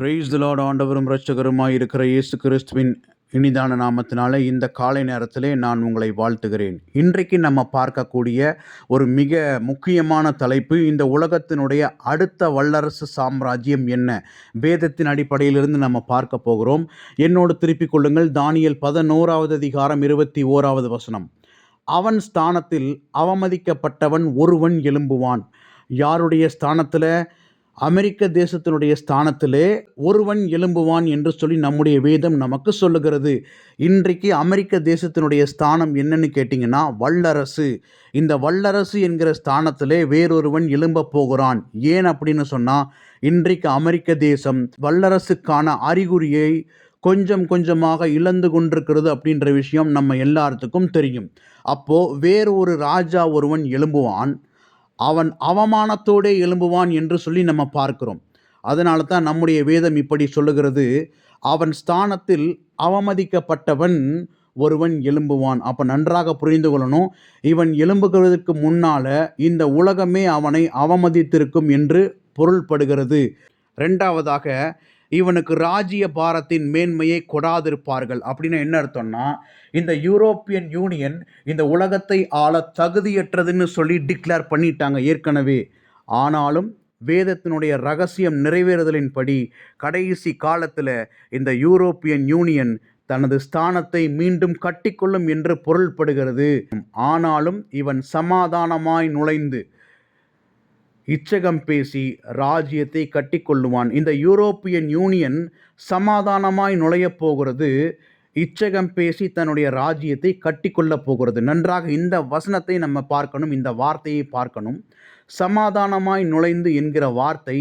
Price Lord ஆண்டவரும் ரட்சகருமாய் இருக்கிற இயேசு கிறிஸ்துவின் இனிதான நாமத்தினால இந்த காலை நேரத்திலே நான் உங்களை வாழ்த்துகிறேன். இன்றைக்கு நம்ம பார்க்கக்கூடிய ஒரு மிக முக்கியமான தலைப்பு இந்த உலகத்தினுடைய அடுத்த வல்லரசு சாம்ராஜ்யம் என்ன? வேதத்தின் அடிப்படையிலிருந்து நம்ம பார்க்க போகிறோம். என்னோடு திருப்பிக் கொள்ளுங்கள் தானியல் பதினோராவது அதிகாரம் இருபத்தி ஓராவது வசனம். அவன் ஸ்தானத்தில் அவமதிக்கப்பட்டவன் ஒருவன் எழும்புவான். யாருடைய ஸ்தானத்தில்? அமெரிக்க தேசத்தினுடைய ஸ்தானத்திலே ஒருவன் எழும்புவான் என்று சொல்லி நம்முடைய வேதம் நமக்கு சொல்லுகிறது. இன்றைக்கு அமெரிக்க தேசத்தினுடைய ஸ்தானம் என்னன்னு கேட்டிங்கன்னா வல்லரசு. இந்த வல்லரசு என்கிற ஸ்தானத்திலே வேறொருவன் எழும்ப போகிறான். ஏன் அப்படின்னு சொன்னால் இன்றைக்கு அமெரிக்க தேசம் வல்லரசுக்கான அறிகுறியை கொஞ்சம் கொஞ்சமாக இழந்து கொண்டிருக்கிறது அப்படின்ற விஷயம் நம்ம எல்லாத்துக்கும் தெரியும். அப்போது வேறொரு ராஜா ஒருவன் எழும்புவான். அவன் அவமானத்தோடே எழும்புவான் என்று சொல்லி நம்ம பார்க்கிறோம். அதனால தான் நம்முடைய வேதம் இப்படி சொல்லுகிறது. அவன் ஸ்தானத்தில் அவமதிக்கப்பட்டவன் ஒருவன் எழும்புவான். அப்போ நன்றாக புரிந்து கொள்ளணும். இவன் எழும்புகிறதுக்கு முன்னால் இந்த உலகமே அவனை அவமதித்திருக்கும் என்று பொருள்படுகிறது. ரெண்டாவதாக இவனுக்கு ராஜ்ய பாரத்தின் மேன்மையை கொடாதிருப்பார்கள். அப்படின்னு என்ன அர்த்தம்னா இந்த யூரோப்பியன் யூனியன் இந்த உலகத்தை ஆள தகுதியற்றதுன்னு சொல்லி டிக்ளேர் பண்ணிட்டாங்க ஏற்கனவே. ஆனாலும் வேதத்தினுடைய ரகசியம் நிறைவேறுதலின்படி கடைசி காலத்தில் இந்த யூரோப்பியன் யூனியன் தனது ஸ்தானத்தை மீண்டும் கட்டிக்கொள்ளும் என்று பொருள்படுகிறது. ஆனாலும் இவன் சமாதானமாய் நுழைந்து இச்சகம் பேசி ராஜ்யத்தை கட்டிக்கொள்ளுவான். இந்த யூரோப்பியன் யூனியன் சமாதானமாய் நுழையப் போகிறது. இச்சகம் பேசி தன்னுடைய ராஜ்யத்தை கட்டிக்கொள்ளப் போகிறது. நன்றாக இந்த வசனத்தை நம்ம பார்க்கணும் இந்த வார்த்தையை பார்க்கணும். சமாதானமாய் நுழைந்து என்கிற வார்த்தை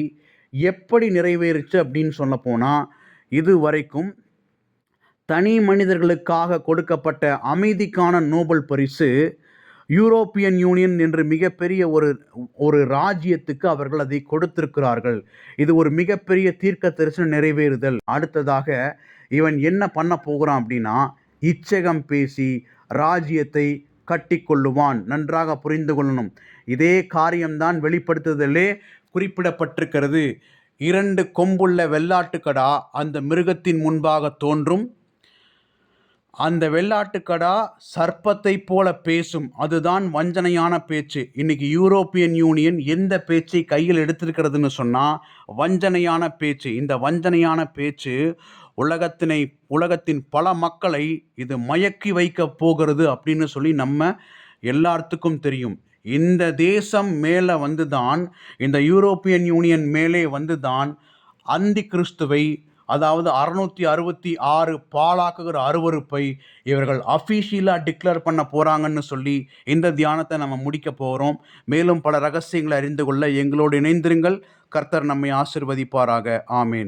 எப்படி நிறைவேறுச்சு அப்படின்னு சொல்ல போனால் இது வரைக்கும் தனி மனிதர்களுக்காக கொடுக்கப்பட்ட அமைதிக்கான நோபல் பரிசு யூரோப்பியன் யூனியன் என்று மிகப்பெரிய ஒரு ஒரு ராஜ்யத்துக்கு அவர்கள் அதை கொடுத்திருக்கிறார்கள். இது ஒரு மிகப்பெரிய தீர்க்க தரிசனம் நிறைவேறுதல். அடுத்ததாக இவன் என்ன பண்ண போகிறான் அப்படின்னா இச்சகம் பேசி ராஜ்யத்தை கட்டிக்கொள்ளுவான். நன்றாக புரிந்து கொள்ளணும். இதே காரியம்தான் வெளிப்படுத்துதலே குறிப்பிடப்பட்டிருக்கிறது. இரண்டு கொம்புள்ள வெள்ளாட்டுக்கடா அந்த மிருகத்தின் முன்பாக தோன்றும். அந்த வெள்ளாட்டுக்கடா சர்ப்பத்தை போல பேசும். அதுதான் வஞ்சனையான பேச்சு. இன்னைக்கு யூரோப்பியன் யூனியன் எந்த பேச்சை கையில் எடுத்திருக்கிறதுன்னு சொன்னால் வஞ்சனையான பேச்சு. இந்த வஞ்சனையான பேச்சு உலகத்தினை உலகத்தின் பல மக்களை இது மயக்கி வைக்க போகிறது அப்படின்னு சொல்லி நம்ம எல்லாத்துக்கும் தெரியும். இந்த தேசம் மேலே வந்து தான் இந்த யூரோப்பியன் யூனியன் மேலே வந்து தான் அந்தி கிறிஸ்துவை அதாவது அறுநூற்றி அறுபத்தி ஆறு பாலாக்குகிற அருவறுப்பை இவர்கள் அஃபீஷியலாக டிக்ளேர் பண்ண போகிறாங்கன்னு சொல்லி இந்த தியானத்தை நம்ம முடிக்க போகிறோம் மேலும் பல ரகசியங்களை அறிந்து கொள்ள எங்களோடு இணைந்திருங்கள். கர்த்தர் நம்மை ஆசிர்வதிப்பாராக. ஆமேன்.